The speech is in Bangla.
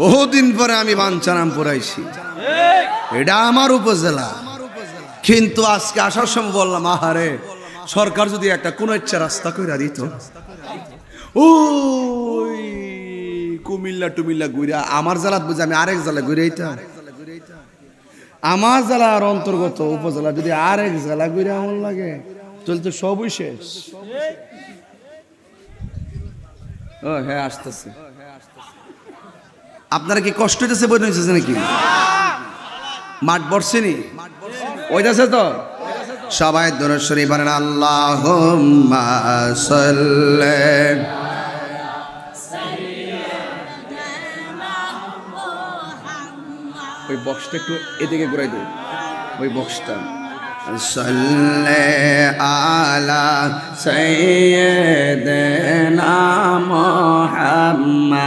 বহুদিন পরে আমি বাঞ্ছারাম পড়াইছি এটা আমার উপজেলা। কিন্তু আজকে আসার সময় বললাম, আহারে, সরকার যদি একটা কোন ইচ্ছা রাস্তা কইরা দিত। ওই কুমিল্লা টুমিল্লা ঘুরা আমার জেলাত বুঝে আমি আরেক জেলা ঘুরে এইতাম আমার জেলার অন্তর্গত উপজেলা যদি আরেক জেলা ঘুরে এমন লাগে, তাহলে তো সবই শেষ। ও হ্যাঁ আসতেছে। আপনারা কি কষ্ট হইতেছে বই হইতেছে নাকি? মাঠ বর্ষেনি ওইটাছে তো? সবাই দরশ্বরী বলেন আল্লাহ ওই বক্সটা একটু এদিকে ঘুরাই দেব ওই বক্সটা। সাল্লে আলা সৈয়দনা মুহাম্মদ।